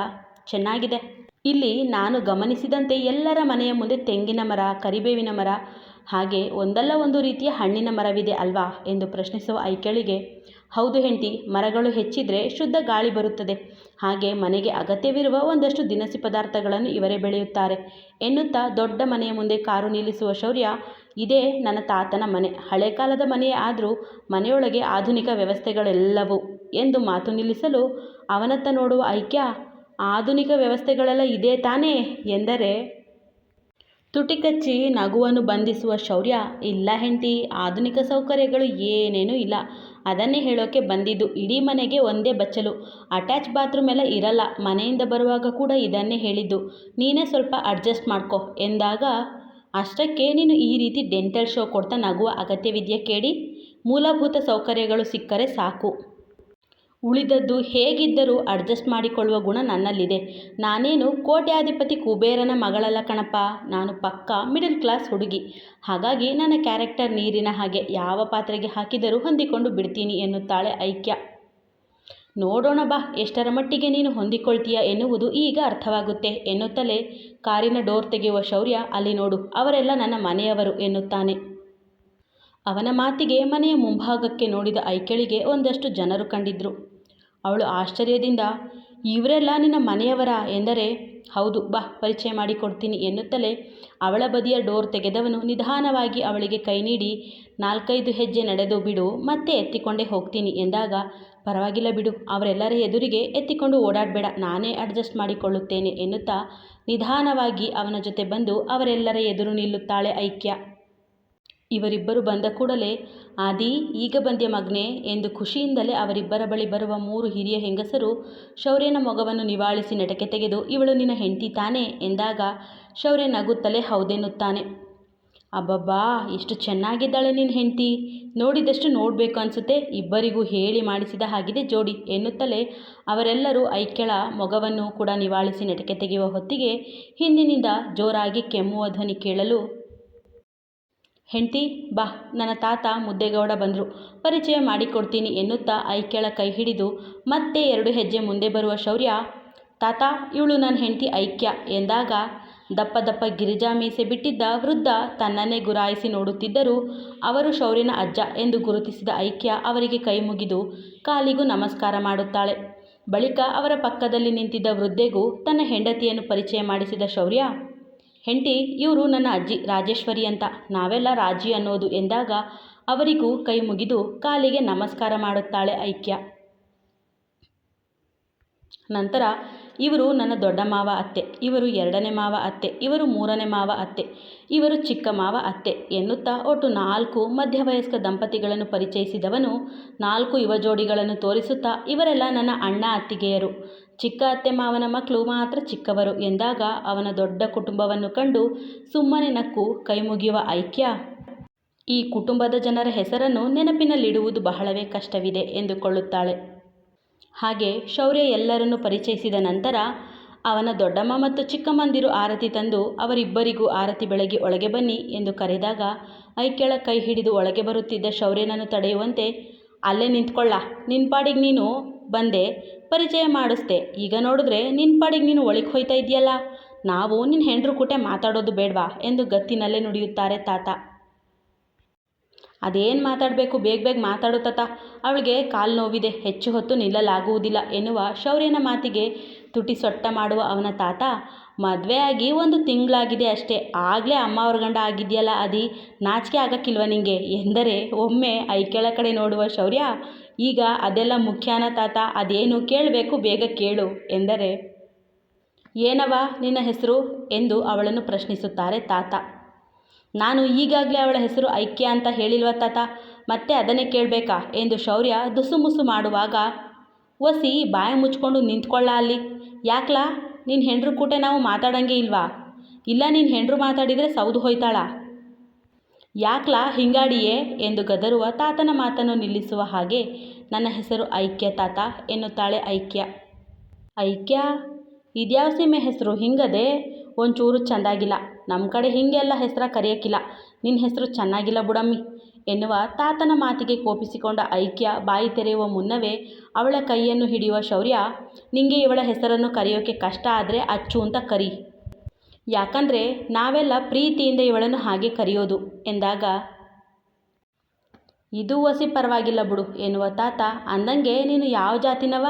ಚೆನ್ನಾಗಿದೆ. ಇಲ್ಲಿ ನಾನು ಗಮನಿಸಿದಂತೆ ಎಲ್ಲರ ಮನೆಯ ಮುಂದೆ ತೆಂಗಿನ ಮರ, ಕರಿಬೇವಿನ ಮರ, ಹಾಗೆ ಒಂದಲ್ಲ ಒಂದು ರೀತಿಯ ಹಣ್ಣಿನ ಮರವಿದೆ ಅಲ್ವಾ ಎಂದು ಪ್ರಶ್ನಿಸುವ ಐಕ್ಯಳಿಗೆ ಹೌದು ಹೆಂಡತಿ, ಮರಗಳು ಹೆಚ್ಚಿದರೆ ಶುದ್ಧ ಗಾಳಿ ಬರುತ್ತದೆ. ಹಾಗೆ ಮನೆಗೆ ಅಗತ್ಯವಿರುವ ಒಂದಷ್ಟು ದಿನಸಿ ಪದಾರ್ಥಗಳನ್ನು ಇವರೇ ಬೆಳೆಯುತ್ತಾರೆ ಎನ್ನುತ್ತಾ ದೊಡ್ಡ ಮನೆಯ ಮುಂದೆ ಕಾರು ನಿಲ್ಲಿಸುವ ಶೌರ್ಯ, ಇದೇ ನನ್ನ ತಾತನ ಮನೆ. ಹಳೆ ಕಾಲದ ಮನೆಯೇ ಆದರೂ ಮನೆಯೊಳಗೆ ಆಧುನಿಕ ವ್ಯವಸ್ಥೆಗಳೆಲ್ಲವೂ ಎಂದು ಮಾತು ನಿಲ್ಲಿಸಲು ಅವನತ್ತ ನೋಡುವ ಐಕ್ಯ ಆಧುನಿಕ ವ್ಯವಸ್ಥೆಗಳೆಲ್ಲ ಇದೆ ತಾನೇ ಎಂದರೆ, ತುಟಿಕಚ್ಚಿ ನಗುವನ್ನು ಬಂಧಿಸುವ ಶೌರ್ಯ ಇಲ್ಲ ಹೆಂಡತಿ. ಆಧುನಿಕ ಸೌಕರ್ಯಗಳು ಏನೇನೂ ಇಲ್ಲ. ಅದನ್ನೇ ಹೇಳೋಕ್ಕೆ ಬಂದಿದ್ದು ಇಡೀ ಮನೆಗೆ ಒಂದೇ ಬಚ್ಚಲು. ಅಟ್ಯಾಚ್ ಬಾತ್ರೂಮ್ ಎಲ್ಲ ಇರಲ್ಲ. ಮನೆಯಿಂದ ಬರುವಾಗ ಕೂಡ ಇದನ್ನೇ ಹೇಳಿದ್ದು. ನೀನೇ ಸ್ವಲ್ಪ ಅಡ್ಜಸ್ಟ್ ಮಾಡ್ಕೊ ಎಂದಾಗ, ಅಷ್ಟಕ್ಕೆ ನೀನು ಈ ರೀತಿ ಡೆಂಟಲ್ ಶೋ ಕೊಡ್ತಾ ನಗುವ ಅಗತ್ಯವಿದೆಯಾ ಕೇಳಿ? ಮೂಲಭೂತ ಸೌಕರ್ಯಗಳು ಸಿಕ್ಕರೆ ಸಾಕು. ಉಳಿದದ್ದು ಹೇಗಿದ್ದರೂ ಅಡ್ಜಸ್ಟ್ ಮಾಡಿಕೊಳ್ಳುವ ಗುಣ ನನ್ನಲ್ಲಿದೆ. ನಾನೇನು ಕೋಟ್ಯಾಧಿಪತಿ ಕುಬೇರನ ಮಗಳಲ್ಲ ಕಣಪ್ಪ. ನಾನು ಪಕ್ಕಾ ಮಿಡಲ್ ಕ್ಲಾಸ್ ಹುಡುಗಿ. ಹಾಗಾಗಿ ನನ್ನ ಕ್ಯಾರೆಕ್ಟರ್ ನೀರಿನ ಹಾಗೆ ಯಾವ ಪಾತ್ರೆಗೆ ಹಾಕಿದರೂ ಹೊಂದಿಕೊಂಡು ಬಿಡ್ತೀನಿ ಎನ್ನುತ್ತಾಳೆ ಐಕ್ಯ. ನೋಡೋಣ ಬಾ, ಎಷ್ಟರ ಮಟ್ಟಿಗೆ ನೀನು ಹೊಂದಿಕೊಳ್ತೀಯ ಎನ್ನುವುದು ಈಗ ಅರ್ಥವಾಗುತ್ತೆ ಎನ್ನುತ್ತಲೇ ಕಾರಿನ ಡೋರ್ ತೆಗೆಯುವ ಶೌರ್ಯ ಅಲ್ಲಿ ನೋಡು, ಅವರೆಲ್ಲ ನನ್ನ ಮನೆಯವರು ಎನ್ನುತ್ತಾನೆ. ಅವನ ಮಾತಿಗೆ ಮನೆಯ ಮುಂಭಾಗಕ್ಕೆ ನೋಡಿದ ಐಕ್ಯಳಿಗೆ ಒಂದಷ್ಟು ಜನರು ಕಂಡಿದ್ರು. ಅವಳು ಆಶ್ಚರ್ಯದಿಂದ, ಇವರೆಲ್ಲ ನಿನ್ನ ಮನೆಯವರ? ಎಂದರೆ, ಹೌದು, ಬಾ, ಪರಿಚಯ ಮಾಡಿಕೊಡ್ತೀನಿ ಎನ್ನುತ್ತಲೇ ಅವಳ ಬದಿಯ ಡೋರ್ ತೆಗೆದವನು ನಿಧಾನವಾಗಿ ಅವಳಿಗೆ ಕೈ ನೀಡಿ, ನಾಲ್ಕೈದು ಹೆಜ್ಜೆ ನಡೆದು ಬಿಡು, ಮತ್ತೆ ಎತ್ತಿಕೊಂಡೇ ಹೋಗ್ತೀನಿ ಎಂದಾಗ, ಪರವಾಗಿಲ್ಲ ಬಿಡು, ಅವರೆಲ್ಲರ ಎದುರಿಗೆ ಎತ್ತಿಕೊಂಡು ಓಡಾಡಬೇಡ, ನಾನೇ ಅಡ್ಜಸ್ಟ್ ಮಾಡಿಕೊಳ್ಳುತ್ತೇನೆ ಎನ್ನುತ್ತಾ ನಿಧಾನವಾಗಿ ಅವನ ಜೊತೆ ಬಂದು ಅವರೆಲ್ಲರ ಎದುರು ನಿಲ್ಲುತ್ತಾಳೆ ಐಕ್ಯ. ಇವರಿಬ್ಬರು ಬಂದ ಕೂಡಲೇ, ಆದಿ, ಈಗ ಬಂದ್ಯ ಮಗ್ನೆ? ಎಂದು ಖುಷಿಯಿಂದಲೇ ಅವರಿಬ್ಬರ ಬಳಿ ಬರುವ ಮೂರು ಹಿರಿಯ ಹೆಂಗಸರು ಶೌರ್ಯನ ಮೊಗವನ್ನು ನಿವಾಳಿಸಿ ನಟಕೆ ತೆಗೆದು, ಇವಳು ನಿನ್ನ ಹೆಂಡತಿ ತಾನೆ? ಎಂದಾಗ ಶೌರ್ಯ ನಗುತ್ತಲೇ, ಹೌದೆನ್ನುತ್ತಾನೆ. ಅಬ್ಬಬ್ಬಾ ಎಷ್ಟು ಚೆನ್ನಾಗಿದ್ದಾಳೆ ನಿನ್ನ ಹೆಂಡತಿ. ನೋಡಿದಷ್ಟು ನೋಡಬೇಕು ಅನಿಸುತ್ತೆ. ಇಬ್ಬರಿಗೂ ಹೇಳಿ ಮಾಡಿಸಿದ ಹಾಗಿದೆ ಜೋಡಿ ಎನ್ನುತ್ತಲೇ ಅವರೆಲ್ಲರೂ ಐಕ್ಯಳ ಮೊಗವನ್ನು ಕೂಡ ನಿವಾಳಿಸಿ ನಟಕೆ ತೆಗೆಯುವ ಹೊತ್ತಿಗೆ ಹಿಂದಿನಿಂದ ಜೋರಾಗಿ ಕೆಮ್ಮುವ ಧ್ವನಿ ಕೇಳಲು ಹೆಂಡ್ತಿ, ಬಾ, ನನ್ನ ತಾತ ಮುದ್ದೇಗೌಡ ಬಂದರು. ಪರಿಚಯ ಮಾಡಿಕೊಡ್ತೀನಿ ಎನ್ನುತ್ತಾ ಐಕ್ಯಳ ಕೈ ಹಿಡಿದು ಮತ್ತೆ ಎರಡು ಹೆಜ್ಜೆ ಮುಂದೆ ಬರುವ ಶೌರ್ಯ, ತಾತ, ಇವಳು ನನ್ನ ಹೆಂಡತಿ ಐಕ್ಯ ಎಂದಾಗ ದಪ್ಪ ದಪ್ಪ ಗಿರಿಜಾ ಮೀಸೆ ಬಿಟ್ಟಿದ್ದ ವೃದ್ಧ ತನ್ನನ್ನೇ ಗುರಾಯಿಸಿ ನೋಡುತ್ತಿದ್ದರೂ ಅವರು ಶೌರ್ಯನ ಅಜ್ಜ ಎಂದು ಗುರುತಿಸಿದ ಐಕ್ಯ ಅವರಿಗೆ ಕೈ ಮುಗಿದು ಕಾಲಿಗೂ ನಮಸ್ಕಾರ ಮಾಡುತ್ತಾಳೆ. ಬಳಿಕ ಅವರ ಪಕ್ಕದಲ್ಲಿ ನಿಂತಿದ್ದ ವೃದ್ಧೆಗೂ ತನ್ನ ಹೆಂಡತಿಯನ್ನು ಪರಿಚಯ ಮಾಡಿಸಿದ ಶೌರ್ಯ ಹೆಂಡತಿ, ಇವರು ನನ್ನ ಅಜ್ಜಿ ರಾಜೇಶ್ವರಿ ಅಂತ. ನಾವೆಲ್ಲ ರಾಜಿ ಅನ್ನೋದು ಎಂದಾಗ ಅವರಿಗೂ ಕೈ ಮುಗಿದು ಕಾಲಿಗೆ ನಮಸ್ಕಾರ ಮಾಡುತ್ತಾಳೆ ಐಕ್ಯ. ನಂತರ ಇವರು ನನ್ನ ದೊಡ್ಡ ಮಾವ ಅತ್ತೆ, ಇವರು ಎರಡನೇ ಮಾವ ಅತ್ತೆ, ಇವರು ಮೂರನೇ ಮಾವ ಅತ್ತೆ, ಇವರು ಚಿಕ್ಕ ಮಾವ ಅತ್ತೆ ಎನ್ನುತ್ತಾ ಒಟ್ಟು ನಾಲ್ಕು ಮಧ್ಯವಯಸ್ಕ ದಂಪತಿಗಳನ್ನು ಪರಿಚಯಿಸಿದವನು, ನಾಲ್ಕು ಯುವ ಜೋಡಿಗಳನ್ನು ತೋರಿಸುತ್ತಾ ಇವರೆಲ್ಲ ನನ್ನ ಅಣ್ಣ ಅತ್ತಿಗೆಯರು. ಚಿಕ್ಕ ಅತ್ತೆ ಮಾವನ ಮಕ್ಕಳು ಮಾತ್ರ ಚಿಕ್ಕವರು ಎಂದಾಗ ಅವನ ದೊಡ್ಡ ಕುಟುಂಬವನ್ನು ಕಂಡು ಸುಮ್ಮನೆ ನಕ್ಕು ಕೈಮುಗಿಯುವ ಐಕ್ಯ. ಈ ಕುಟುಂಬದ ಜನರ ಹೆಸರನ್ನು ನೆನಪಿನಲ್ಲಿಡುವುದು ಬಹಳವೇ ಕಷ್ಟವಿದೆ ಎಂದುಕೊಳ್ಳುತ್ತಾಳೆ. ಹಾಗೆ ಶೌರ್ಯ ಎಲ್ಲರನ್ನು ಪರಿಚಯಿಸಿದ ನಂತರ ಅವನ ದೊಡ್ಡಮ್ಮ ಮತ್ತು ಚಿಕ್ಕಮ್ಮಂದಿರು ಆರತಿ ತಂದು ಅವರಿಬ್ಬರಿಗೂ ಆರತಿ ಬೆಳಗ್ಗೆ ಒಳಗೆ ಬನ್ನಿ ಎಂದು ಕರೆದಾಗ ಐಕ್ಯಳ ಕೈ ಹಿಡಿದು ಒಳಗೆ ಬರುತ್ತಿದ್ದ ಶೌರ್ಯನನ್ನು ತಡೆಯುವಂತೆ ಅಲ್ಲೇ ನಿಂತ್ಕೊಳ್ಳ ನಿನ್ನ ಪಾಡಿಗೆ ನೀನು ಬಂದೆ ಪರಿಚಯ ಮಾಡಿಸ್ದೆ. ಈಗ ನೋಡಿದ್ರೆ ನಿನ್ನ ಪಾಡಿಗೆ ನೀನು ಒಳಗೆ ಹೋಯ್ತಾ ಇದೆಯಲ್ಲ ನಾವು ನಿನ್ನ ಹೆಂಡ್ರು ಕೂಟೆ ಮಾತಾಡೋದು ಬೇಡವಾ? ಎಂದು ಗತ್ತಿನಲ್ಲೇ ನುಡಿಯುತ್ತಾರೆ ತಾತ. ಅದೇನು ಮಾತಾಡಬೇಕು? ಬೇಗ ಬೇಗ ಮಾತಾಡು ತಾತ. ಅವಳಿಗೆ ಕಾಲು ನೋವಿದೆ. ಹೆಚ್ಚು ಹೊತ್ತು ನಿಲ್ಲಲಾಗುವುದಿಲ್ಲ ಎನ್ನುವ ಶೌರ್ಯನ ಮಾತಿಗೆ ತುಟಿ ಸೊಟ್ಟ ಮಾಡುವ ಅವನ ತಾತ, ಮದುವೆ ಆಗಿ ಒಂದು ತಿಂಗಳಾಗಿದೆ ಅಷ್ಟೇ. ಆಗಲೇ ಅಮ್ಮ ಅವ್ರ ಗಂಡ ಆಗಿದೆಯಲ್ಲ ಅದಿ. ನಾಚಿಕೆ ಆಗಕ್ಕಿಲ್ವ ನಿಂಗೆ? ಎಂದರೆ ಒಮ್ಮೆ ಐಕೆಳ ಕಡೆ ನೋಡುವ ಶೌರ್ಯ ಈಗ ಅದೆಲ್ಲ ಮುಖ್ಯಾನ ತಾತ, ಅದೇನು ಕೇಳಬೇಕು ಬೇಗ ಕೇಳು ಎಂದರೆ ಏನವ ನಿನ್ನ ಹೆಸರು ಎಂದು ಅವಳನ್ನು ಪ್ರಶ್ನಿಸುತ್ತಾರೆ ತಾತ. ನಾನು ಈಗಾಗಲೇ ಅವಳ ಹೆಸರು ಐಕ್ಯ ಅಂತ ಹೇಳಿಲ್ವ ತಾತ? ಮತ್ತೆ ಅದನ್ನೇ ಕೇಳಬೇಕಾ ಎಂದು ಶೌರ್ಯ ದುಸುಮುಸು ಮಾಡುವಾಗ, ಒಸಿ ಬಾಯ ಮುಚ್ಕೊಂಡು ನಿಂತ್ಕೊಳ್ಳ ಅಲ್ಲಿ. ಯಾಕ್ಲಾ? ನಿನ್ನ ಹೆಂಡ್ರು ಕೂಟೆ ನಾವು ಮಾತಾಡಂಗೆ ಇಲ್ವಾ? ಇಲ್ಲ ನಿನ್ನ ಹೆಂಡ್ರು ಮಾತಾಡಿದರೆ ಸೌದು ಹೋಯ್ತಾಳ? ಯಾಕ್ಲಾ ಹಿಂಗಾಡಿಯೇ ಎಂದು ಗದರುವ ತಾತನ ಮಾತನ್ನು ನಿಲ್ಲಿಸುವ ಹಾಗೆ ನನ್ನ ಹೆಸರು ಐಕ್ಯ ತಾತ ಎನ್ನುತ್ತಾಳೆ ಐಕ್ಯ. ಐಕ್ಯ ಇದ್ಯಾವ ಸೀಮೆ ಹೆಸರು ಹಿಂಗದೆ ಒಂಚೂರು ಚೆಂದಾಗಿಲ್ಲ. ನಮ್ಮ ಕಡೆ ಹೀಗೆಲ್ಲ ಹೆಸರ ಕರೆಯೋಕ್ಕಿಲ್ಲ. ನಿನ್ನ ಹೆಸರು ಚೆನ್ನಾಗಿಲ್ಲ ಬುಡಮ್ಮಿ ಎನ್ನುವ ತಾತನ ಮಾತಿಗೆ ಕೋಪಿಸಿಕೊಂಡ ಐಕ್ಯ ಬಾಯಿ ತೆರೆಯುವ ಮುನ್ನವೇ ಅವಳ ಕೈಯನ್ನು ಹಿಡಿಯುವ ಶೌರ್ಯ, ನಿಂಗೆ ಇವಳ ಹೆಸರನ್ನು ಕರೆಯೋಕೆ ಕಷ್ಟ ಆದರೆ ಅಚ್ಚು ಅಂತ ಕರಿ. ಯಾಕಂದರೆ ನಾವೆಲ್ಲ ಪ್ರೀತಿಯಿಂದ ಇವಳನ್ನು ಹಾಗೆ ಕರೆಯೋದು ಎಂದಾಗ ಇದು ಒಸಿ ಪರವಾಗಿಲ್ಲ ಬಿಡು ಎನ್ನುವ ತಾತ ಅಂದಂಗೆ, ನೀನು ಯಾವ ಜಾತಿನವ?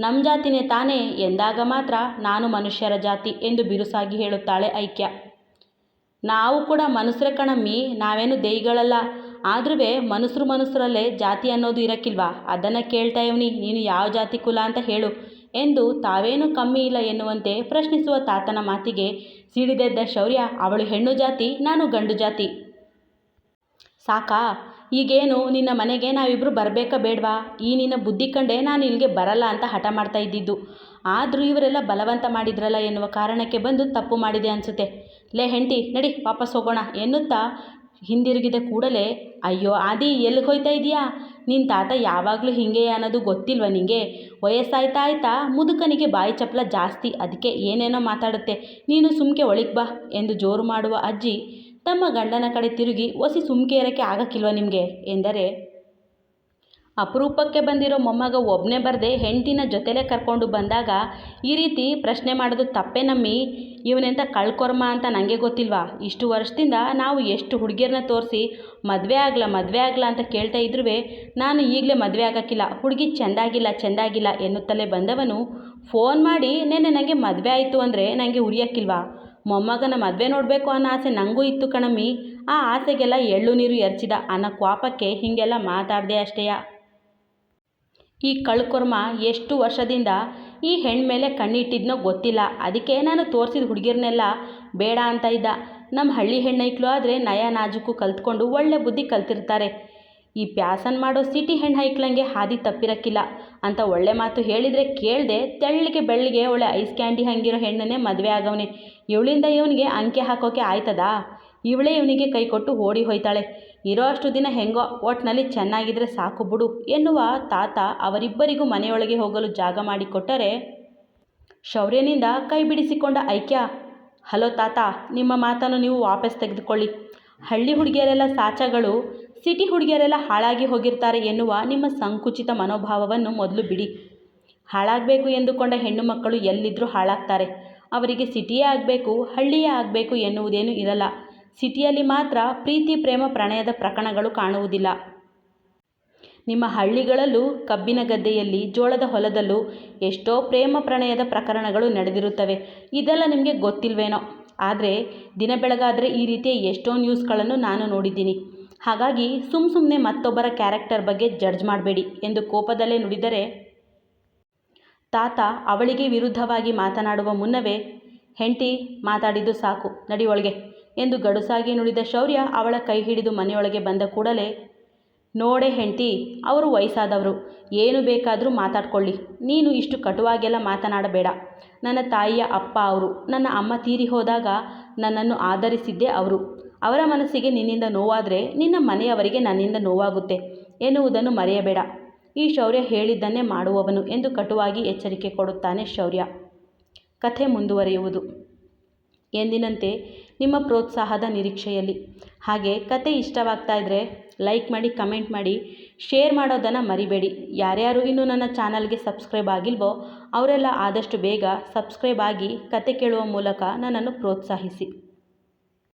ನಮ್ಮ ಜಾತಿನೇ ತಾನೇ ಎಂದಾಗ ಮಾತ್ರ ನಾನು ಮನುಷ್ಯರ ಜಾತಿ ಎಂದು ಬಿರುಸಾಗಿ ಹೇಳುತ್ತಾಳೆ ಐಕ್ಯ. ನಾವು ಕೂಡ ಮನುಷ್ಯರ ಕಣಮ್ಮಿ, ನಾವೇನು ದೇಹಿಗಳಲ್ಲ ಆದ್ರೂ ಮನುಷ್ಯರು ಮನುಷ್ಯರಲ್ಲೇ ಜಾತಿ ಅನ್ನೋದು ಇರಕ್ಕಿಲ್ವಾ? ಅದನ್ನು ಕೇಳ್ತಾ ಇವನಿ, ನೀನು ಯಾವ ಜಾತಿ ಕುಲ ಅಂತ ಹೇಳು ಎಂದು ತಾವೇನು ಕಮ್ಮಿ ಇಲ್ಲ ಎನ್ನುವಂತೆ ಪ್ರಶ್ನಿಸುವ ತಾತನ ಮಾತಿಗೆ ಸಿಡಿದೆದ್ದ ಶೌರ್ಯ, ಅವಳು ಹೆಣ್ಣು ಜಾತಿ, ನಾನು ಗಂಡು ಜಾತಿ. ಸಾಕಾ? ಈಗೇನು, ನಿನ್ನ ಮನೆಗೆ ನಾವಿಬ್ಬರು ಬರಬೇಕಾ ಬೇಡವಾ? ಈ ನಿನ್ನ ಬುದ್ಧಿ ಕಂಡೇ ನಾನು ಇಲ್ಲಿಗೆ ಬರಲ್ಲ ಅಂತ ಹಠ ಮಾಡ್ತಾ ಇದ್ದಿದ್ದು. ಆದರೂ ಇವರೆಲ್ಲ ಬಲವಂತ ಮಾಡಿದ್ರಲ್ಲ ಎನ್ನುವ ಕಾರಣಕ್ಕೆ ಬಂದು ತಪ್ಪು ಮಾಡಿದೆ ಅನಿಸುತ್ತೆ. ಲೇ ಹೆಂಡತಿ, ನಡಿ, ವಾಪಸ್ ಹೋಗೋಣ ಎನ್ನುತ್ತಾ ಹಿಂದಿರುಗಿದ ಕೂಡಲೇ, ಅಯ್ಯೋ ಆದಿ, ಎಲ್ಲಿಗೆ ಹೋಯ್ತಾ ಇದೀಯಾ ನಿನ್ನ ತಾತ ಯಾವಾಗಲೂ ಹಿಂಗೆ ಅನ್ನೋದು ಗೊತ್ತಿಲ್ವ ನಿಂಗೆ? ವಯಸ್ಸಾಯ್ತಾ ಆಯ್ತಾ? ಮುದುಕನಿಗೆ ಬಾಯಿ ಚಪ್ಪಲ ಜಾಸ್ತಿ, ಅದಕ್ಕೆ ಏನೇನೋ ಮಾತಾಡುತ್ತೆ. ನೀನು ಸುಮ್ಕೆ ಒಳಗೆ ಬಾ ಎಂದು ಜೋರು ಮಾಡುವ ಅಜ್ಜಿ ತಮ್ಮ ಗಂಡನ ಕಡೆ ತಿರುಗಿ ಒಸಿ ಸುಮ್ಕೆ ಇರೋಕ್ಕೆ ಆಗಕ್ಕಿಲ್ವ ನಿಮಗೆ? ಎಂದರೆ, ಅಪರೂಪಕ್ಕೆ ಬಂದಿರೋ ಮೊಮ್ಮಗ ಒಬ್ಬನೇ ಬರದೆ ಹೆಂಡತಿನ ಜೊತೆಲೇ ಕರ್ಕೊಂಡು ಬಂದಾಗ ಈ ರೀತಿ ಪ್ರಶ್ನೆ ಮಾಡೋದು ತಪ್ಪೇ ನಮ್ಮಿ. ಇವನೆಂಥ ಕಳ್ಕೊರ್ಮ ಅಂತ ನನಗೆ ಗೊತ್ತಿಲ್ವಾ? ಇಷ್ಟು ವರ್ಷದಿಂದ ನಾವು ಎಷ್ಟು ಹುಡುಗಿಯರನ್ನ ತೋರಿಸಿ ಮದುವೆ ಆಗಲ್ಲ ಮದುವೆ ಆಗಲ್ಲ ಅಂತ ಕೇಳ್ತಾ ಇದ್ರೂ ನಾನು ಈಗಲೇ ಮದುವೆ ಆಗೋಕ್ಕಿಲ್ಲ, ಹುಡುಗಿ ಚೆಂದಾಗಿಲ್ಲ ಚೆಂದಾಗಿಲ್ಲ ಎನ್ನುತ್ತಲೇ ಬಂದವನು, ಫೋನ್ ಮಾಡಿ ನೆನ್ನೆ ನನಗೆ ಮದುವೆ ಆಯಿತು ಅಂದರೆ ನನಗೆ ಉರಿಯೋಕ್ಕಿಲ್ವಾ? ಮೊಮ್ಮಗನ ಮದುವೆ ನೋಡಬೇಕು ಅನ್ನೋ ಆಸೆ ನನಗೂ ಇತ್ತು ಕಣಮ್ಮಿ. ಆ ಆಸೆಗೆಲ್ಲ ಎಳ್ಳು ನೀರು ಎರಚಿದ ಅನ್ನೋ ಕ್ವಾಪಕ್ಕೆ ಹೀಗೆಲ್ಲ ಮಾತಾಡಿದೆ ಅಷ್ಟೇಯ. ಈ ಕಳ್ಕೊರ್ಮ ಎಷ್ಟು ವರ್ಷದಿಂದ ಈ ಹೆಣ್ಮೇಲೆ ಕಣ್ಣಿಟ್ಟಿದ್ನೋ ಗೊತ್ತಿಲ್ಲ. ಅದಕ್ಕೆ ನಾನು ತೋರಿಸಿದ ಹುಡುಗಿರನ್ನೆಲ್ಲ ಬೇಡ ಅಂತ ಇದ್ದ. ನಮ್ಮ ಹಳ್ಳಿ ಹೆಣ್ಣೈಕ್ಳು ಆದರೆ ನಯ ನಾಜೂಕು ಕಲ್ತ್ಕೊಂಡು ಒಳ್ಳೆ ಬುದ್ಧಿ ಕಲ್ತಿರ್ತಾರೆ. ಈ ಪ್ಯಾಸನ್ ಮಾಡೋ ಸಿಟಿ ಹೆಣ್ಣು ಹೈಕ್ಳಂಗೆ ಹಾದಿ ತಪ್ಪಿರಕ್ಕಿಲ್ಲ. ಅಂತ ಒಳ್ಳೆ ಮಾತು ಹೇಳಿದರೆ ಕೇಳದೆ ತೆಳ್ಳಿಗೆ ಬೆಳ್ಳಿಗೆ ಒಳ್ಳೆ ಐಸ್ ಕ್ಯಾಂಡಿ ಹಂಗಿರೋ ಹೆಣ್ಣನ್ನೇ ಮದುವೆ ಆಗವನೆ. ಇವಳಿಂದ ಇವನಿಗೆ ಅಂಕೆ ಹಾಕೋಕೆ ಆಯ್ತದಾ? ಇವಳೇ ಇವನಿಗೆ ಕೈ ಕೊಟ್ಟು ಓಡಿ ಹೋಯ್ತಾಳೆ. ಇರೋ ಅಷ್ಟು ದಿನ ಹೆಂಗೋ ಒಟ್ನಲ್ಲಿ ಚೆನ್ನಾಗಿದ್ರೆ ಸಾಕು ಬಿಡು ಎನ್ನುವ ತಾತ ಅವರಿಬ್ಬರಿಗೂ ಮನೆಯೊಳಗೆ ಹೋಗಲು ಜಾಗ ಮಾಡಿಕೊಟ್ಟರೆ ಶೌರ್ಯನಿಂದ ಕೈ ಬಿಡಿಸಿಕೊಂಡ ಐಕ್ಯ, ಹಲೋ ತಾತ, ನಿಮ್ಮ ಮಾತನ್ನು ನೀವು ವಾಪಸ್ ತೆಗೆದುಕೊಳ್ಳಿ. ಹಳ್ಳಿ ಹುಡುಗಿಯರೆಲ್ಲ ಸಾಚಗಳು ಸಿಟಿ ಹುಡುಗಿಯರೆಲ್ಲ ಹಾಳಾಗಿ ಹೋಗಿರ್ತಾರೆ ಎನ್ನುವ ನಿಮ್ಮ ಸಂಕುಚಿತ ಮನೋಭಾವವನ್ನು ಮೊದಲು ಬಿಡಿ. ಹಾಳಾಗಬೇಕು ಎಂದುಕೊಂಡ ಹೆಣ್ಣು ಮಕ್ಕಳು ಎಲ್ಲಿದ್ದರೂ ಹಾಳಾಗ್ತಾರೆ. ಅವರಿಗೆ ಸಿಟಿಯೇ ಆಗಬೇಕು, ಹಳ್ಳಿಯೇ ಆಗಬೇಕು ಎನ್ನುವುದೇನು ಇರಲ್ಲ. ಸಿಟಿಯಲ್ಲಿ ಮಾತ್ರ ಪ್ರೀತಿ, ಪ್ರೇಮ, ಪ್ರಣಯದ ಪ್ರಕರಣಗಳು ಕಾಣುವುದಿಲ್ಲ. ನಿಮ್ಮ ಹಳ್ಳಿಗಳಲ್ಲೂ, ಕಬ್ಬಿನ ಗದ್ದೆಯಲ್ಲಿ, ಜೋಳದ ಹೊಲದಲ್ಲೂ ಎಷ್ಟೋ ಪ್ರೇಮ, ಪ್ರಣಯದ ಪ್ರಕರಣಗಳು ನಡೆದಿರುತ್ತವೆ. ಇದೆಲ್ಲ ನಿಮಗೆ ಗೊತ್ತಿಲ್ವೇನೋ? ಆದರೆ ದಿನ ಬೆಳಗಾದರೆ ಈ ರೀತಿಯ ಎಷ್ಟೋ ನ್ಯೂಸ್ಗಳನ್ನು ನಾನು ನೋಡಿದ್ದೀನಿ. ಹಾಗಾಗಿ ಸುಮ್ಮ ಸುಮ್ಮನೆ ಮತ್ತೊಬ್ಬರ ಕ್ಯಾರೆಕ್ಟರ್ ಬಗ್ಗೆ ಜಡ್ಜ್ ಮಾಡಬೇಡಿ ಎಂದು ಕೋಪದಲ್ಲೇ ನುಡಿದರೆ, ತಾತ ಅವಳಿಗೆ ವಿರುದ್ಧವಾಗಿ ಮಾತನಾಡುವ ಮುನ್ನವೇ, ಹೆಂಡತಿ, ಮಾತಾಡಿದ್ದು ಸಾಕು ನಡಿಯೊಳಗೆ ಎಂದು ಗಡುಸಾಗಿ ನುಡಿದ ಶೌರ್ಯ ಅವಳ ಕೈ ಹಿಡಿದು ಮನೆಯೊಳಗೆ ಬಂದ ಕೂಡಲೇ, ನೋಡೆ ಹೆಂಡತಿ, ಅವರು ವಯಸ್ಸಾದವರು, ಏನು ಬೇಕಾದರೂ ಮಾತಾಡ್ಕೊಳ್ಳಿ, ನೀನು ಇಷ್ಟು ಕಟುವಾಗೆಲ್ಲ ಮಾತನಾಡಬೇಡ. ನನ್ನ ತಾಯಿಯ ಅಪ್ಪ ಅವರು, ನನ್ನ ಅಮ್ಮ ತೀರಿ ಹೋದಾಗ ನನ್ನನ್ನು ಆಧರಿಸಿದ್ದೇ ಅವರು. ಅವರ ಮನಸ್ಸಿಗೆ ನಿನ್ನಿಂದ ನೋವಾದರೆ ನಿನ್ನ ಮನೆಯವರಿಗೆ ನನ್ನಿಂದ ನೋವಾಗುತ್ತೆ ಎನ್ನುವುದನ್ನು ಮರೆಯಬೇಡ. ಈ ಶೌರ್ಯ ಹೇಳಿದ್ದನ್ನೇ ಮಾಡುವವನು ಎಂದು ಕಟುವಾಗಿ ಎಚ್ಚರಿಕೆ ಕೊಡುತ್ತಾನೆ ಶೌರ್ಯ. ಕಥೆ ಮುಂದುವರಿಯುವುದು. ಎಂದಿನಂತೆ ನಿಮ್ಮ ಪ್ರೋತ್ಸಾಹದ ನಿರೀಕ್ಷೆಯಲ್ಲಿ. ಹಾಗೆ ಕತೆ ಇಷ್ಟವಾಗ್ತಾ ಇದ್ದರೆ ಲೈಕ್ ಮಾಡಿ, ಕಮೆಂಟ್ ಮಾಡಿ, ಶೇರ್ ಮಾಡೋದನ್ನು ಮರಿಬೇಡಿ. ಯಾರ್ಯಾರು ಇನ್ನೂ ನನ್ನ ಚಾನಲ್ಗೆ ಸಬ್ಸ್ಕ್ರೈಬ್ ಆಗಿಲ್ವೋ ಅವರೆಲ್ಲ ಆದಷ್ಟು ಬೇಗ ಸಬ್ಸ್ಕ್ರೈಬ್ ಆಗಿ ಕತೆ ಕೇಳುವ ಮೂಲಕ ನನ್ನನ್ನು ಪ್ರೋತ್ಸಾಹಿಸಿ.